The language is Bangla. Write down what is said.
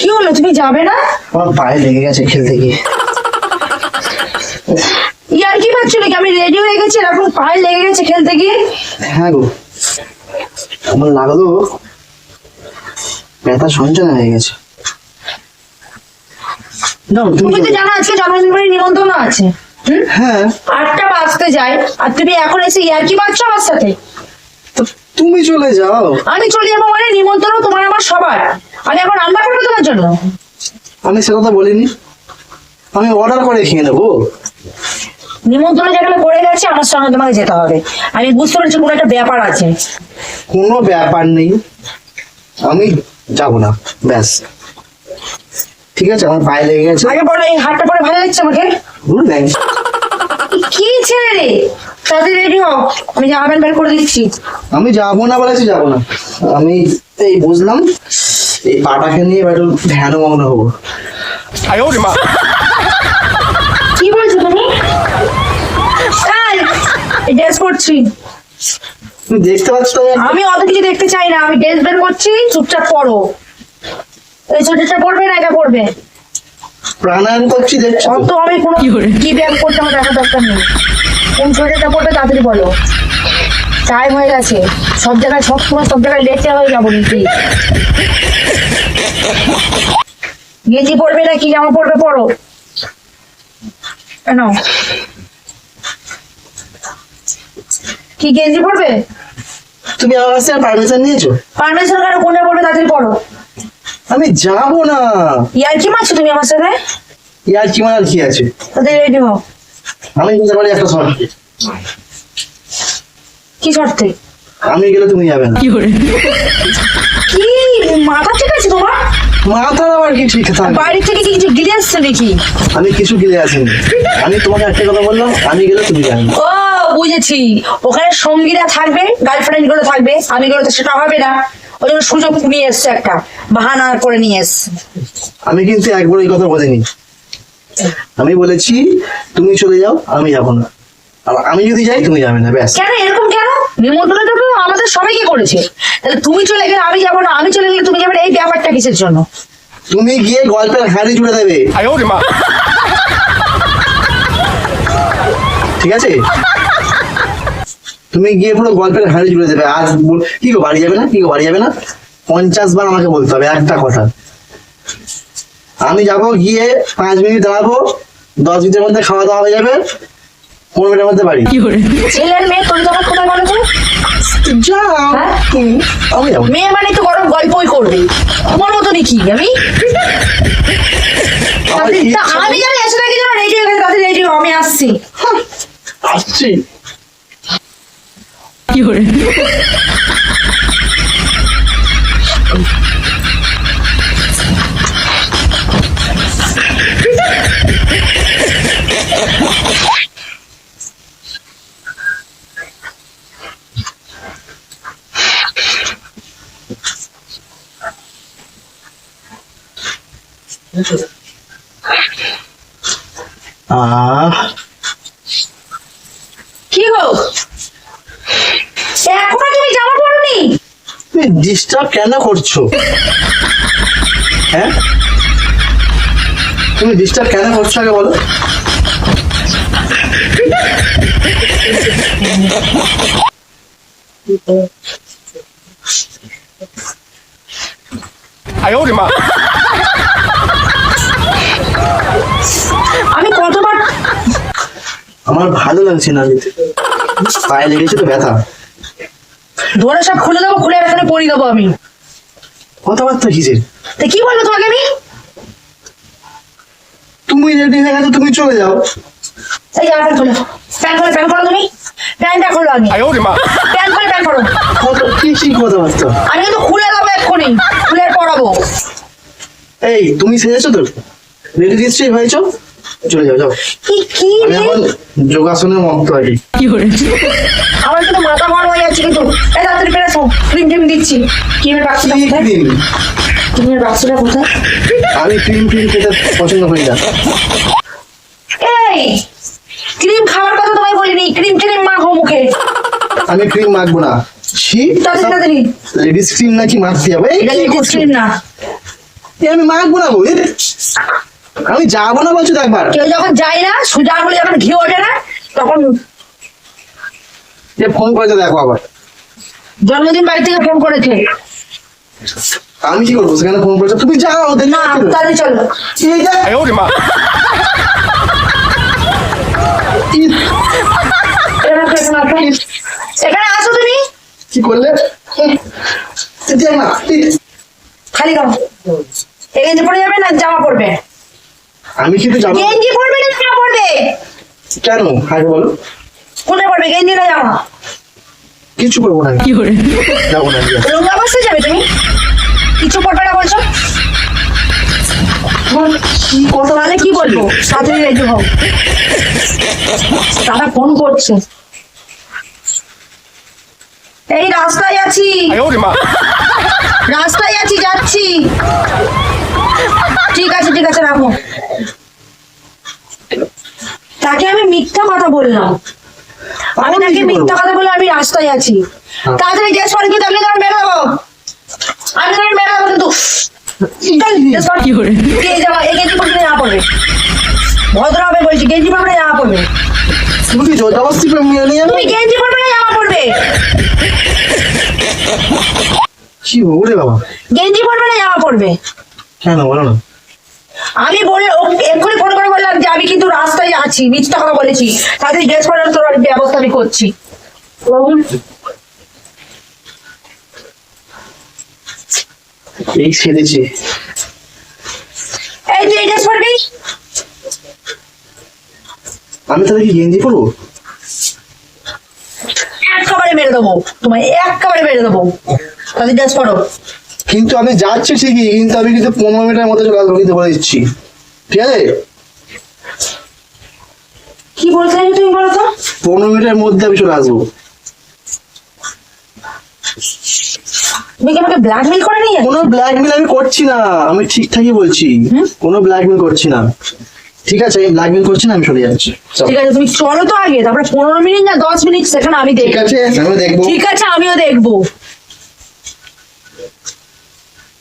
কি হলো? তুমি যাবে না? আমার পায়ে লেগে গেছে খেলতে গিয়ে। ইয়ার কি পাচ্ছ নাকি আমি রেডি হয়ে গেছি এরকম পায়ে লেগে গেছে খেলতে গিয়ে? হ্যাঁ গো। আমার লাগল ব্যথা সঞ্চনা হয়ে গেছে। না তুমি তো জানো আজকে জন্মদিন নিমন্ত্রণ আছে? হ্যাঁ। আটটা বাজতে যায়। আর তুমি এখন এসে ইয়ার কি পাচ্ছ আমার সাথে? তো তুমি চলে যাও। আমি চলে যাব মানে নিমন্ত্রণ তোমার আমার সবার। আমি এখন রান্না করব তোমার জন্য? আমি সে কথা বলিনি। আমি অর্ডার করে খেয়ে নেব। নিমন্ত্রণ যেখানে পড়ে গেছে আমার সঙ্গে তোমাকে যেতে হবে। আমি বুঝতে পারছি কোনো একটা ব্যাপার আছে। কোনো ব্যাপার নেই। আমি যাব না। ব্যাস। ঠিক আছে আমার পায়ে লেগে গেছে। আগে পরে এই হাতটা পরে ভালো লাগছে আমাকে? ভুল নাই কি ছেড়ে রে? তাদের রেডি হও আমি জামা প্যান্ট বের করে দিচ্ছি। আমি যাব না বলেছি যাব না। আমি এই বুঝলাম এই পাটাকে নিয়ে এবার ধ্যান মগ্ন হব। কি বলছো তুমি? ড্রেস করছি দেখতে পাচ্ছ আমি অত কিছু দেখতে চাই না আমি ড্রেস বের করছি চুপচাপ পড়ো এই ছোটটা পড়বে না এটা পড়বে। প্রাণায়াম করছি দেখছ তো? অত আমি কোনো কি ব্যায়াম করতে আমার দেখা দরকার নেই। কোন ছোটটা পড়বে তাড়াতাড়ি বলো। টাইম হয়ে গেছে। সব জায়গায় সব সময় সব জায়গায় লেটে হয়ে যাব নাকি গেঞ্জি পড়বে না কি জামা পড়বে পড়ো। কেন? কি গেঞ্জি পড়বে? তুমি আমার কাছে পারমিশন নিয়েছো? পারমিশন কেন? কোনটা পড়বে তাড়াতাড়ি পড়ো। আমি যাব না। ইয়ার কি মারছো তুমি আমার সাথে? ইয়ার কি মার কি আছে? তাদের রেডি হও। আমি বলতে পারি একটা শর্ত। কি শর্তে? আমি গেলে তুমি যাবে না। কি মাথা ঠিক আছে তোমার? মাথার আবার কি ঠিক থাকবে বাড়ি থেকে কি কিছু গিলে আসছে নাকি? আমি কিছু গিলে আসিনি। আমি তোমাকে একটা কথা বললাম আমি গেলে তুমি যাবে না। ও বুঝেছি। ওখানে সঙ্গীরা থাকবে গার্লফ্রেন্ডগুলো থাকবে আমি গুলো তো সেটা হবে না। ওই সুযোগ নিয়ে এসছে একটা বাহানা করে নিয়ে এসছে। আমি কিন্তু একবার এই কথা বলিনি। আমি বলেছি তুমি চলে যাও আমি যাব না। আর আমি যদি যাই তুমি যাবে না ব্যাস। কেন? এরকম কেন? নিমন্ত্রণ তো আমাদের সবাইকে করেছে। তাহলে তুমি চলে গেলে আমি যাব না আমি চলে গেলে তুমি যাবে এই ব্যাপারটা কিসের জন্য? তুমি গিয়ে গল্পের হাড়ি জুড়ে দেবে। ঠিক আছে? তুমি গিয়ে পুরো গল্পের হাঁড়ি জুড়ে দেবে। আজ কি গো বাড়ি যাবে না? কি গো বাড়ি যাবে না? পঞ্চাশ বার আমাকে বলতে হবে একটা কথা। আমি যাব গিয়ে পাঁচ মিনিট দাঁড়াবো দশ মিনিটের মধ্যে খাওয়া দাওয়া হয়ে যাবে পনেরো মিনিটের মধ্যে বাড়ি। ছেলের মেয়ে তুমি তখন কোথায় বলো তো যাও। হ্যাঁ? আমি যাব। মেয়ে মানে তো গরম গল্পই করবে। তোমার মতো নাকি আমি? আমি জানি এসে নাকি যেন রেডি হয়ে গেছে তাদের রেডি আমি আসছি। আসছি। আহ কি গো এখনও তুমি জামা পরনি তুমি ডিস্টার্ব কেন করছ? হ্যাঁ? তুমি ডিস্টার্ব কেন করছ আগে বলো? আমি কতবার আমার ভালো লাগছে না পায়ে লেগেছে তো ব্যথা। ধরে সব খুলে দেবো খুলে এখানে দেবো আমি। কথাবার্তা কি তোমাকে আমি? তুমি যদি দেখা তুমি চলে যাও। এই প্যান প্যান তুমি। প্যান প্যান কি কি কথাবার্তা? আমি কিন্তু খুলে দেবো এক্ষুনি। খুলে পড়াবো। এই তুমি সেজেছো তো? রেডি দিচ্ছি হয়েছো চলে যাও যাও। কি কি আমি এখন যোগাসনের মন্ত্র আর কি আমার কিন্তু মাথা গরম হয়ে যাচ্ছে কিন্তু। এই তাড়াতাড়ি পেরেছ ক্রিম টিম দিচ্ছি। ক্রিমের বাক্সটা কোথায়? ক্রিমের বাক্সটা কোথায়? আমি ক্রিম ক্রিম খেতে পছন্দ করি না। এই ক্রিম খাওয়ার কথা তোমায় বলিনি ক্রিম ক্রিম মাখো আমি ক্রিম মাখবো না। ছি তাড়াতাড়ি তাড়াতাড়ি। লেডিস ক্রিম নাকি মাখতে হবে? এই লেডিস ক্রিম না। আমি মাখবো না বলি আমি যাব না বলছো একবার কেউ যখন যায় না সুজা বলে যখন ঘি ওঠে না তখন যে ফোন করেছে দেখো আবার জন্মদিন বাড়ি থেকে ফোন করেছে আমি কি করব সেখানে ফোন করেছ তুমি যাও ওদের না তাহলে চলো ঠিক আছে এখানে আসো তুমি কি করলে খালি গাও এখানে পড়ে যাবে না জামা পড়বে আমি কিন্তু জামা গেঞ্জি পরবে না জামা পরবে? কেন? আগে বলো। কোনে পরবে? গেঞ্জি না জামা? কিছু পরবো না। কি করে? যাব না যাবে তুমি। কিছু পরবে না বলছো? কত মানে কি বলব? সাথে রেডি হও তারা ফোন করছে। এই রাস্তায় আছি। রাস্তায় আছি যাচ্ছি। ঠিক আছে ঠিক আছে রাখো। তাকে আমি মিথ্যা কথা বললাম। আমি তাকে মিথ্যা কথা বলে আমি রাস্তায় আছি। হ্যাঁ। তাড়াতাড়ি গ্যাস পরে কিন্তু আমি তোমার মেরে আমি তোমার মেরে দেবো কিন্তু ভদ্র হবে বলছি গেঞ্জি পরবে জামা পরবে তুমি জোরজবস্তি তুমি গেঞ্জি পরবে না জামা পরবে কি ওরে বাবা? গেঞ্জি পরবে না জামা পরবে কেন বলো না। আমি বলে ও- এক্ষুনি ফোন করে বললাম যে আমি কিন্তু রাস্তায় আছি মিথ্যা কথা বলেছি। তাদের ড্রেস পরার তোর ব্যবস্থা আমি করছি। এই সেরেছে এই তুই ড্রেস পরবি? আমি তাহলে কি গেঞ্জি পরবো? একেবারে মেরে দেবো। তোমায় একেবারে মেরে দেবো। তাদের ড্রেস পরো। কিন্তু আমি যাচ্ছি ঠিকই কিন্তু আমি কিন্তু পনেরো মিনিটের মধ্যে চলে আসব কিন্তু বলে দিচ্ছি ঠিক আছে? কি বলতে তুমি বলো তো? পনেরো মিনিটের মধ্যে আমি চলে আসব। তুমি আমাকে ব্ল্যাকমেল করে নিয়ে যাচ্ছ? কোনো ব্ল্যাকমেল আমি করছি না আমি ঠিকঠাকই বলছি? কোনো ব্ল্যাকমেল করছি না। ঠিক আছে আমি ব্ল্যাকমেল করছি না আমি চলে যাচ্ছি। ঠিক আছে তুমি চলো তো আগে তারপরে পনেরো মিনিট না দশ মিনিট সেখানে আমি ঠিক দেখব। আছে আমি দেখব। ঠিক আছে আমিও দেখব।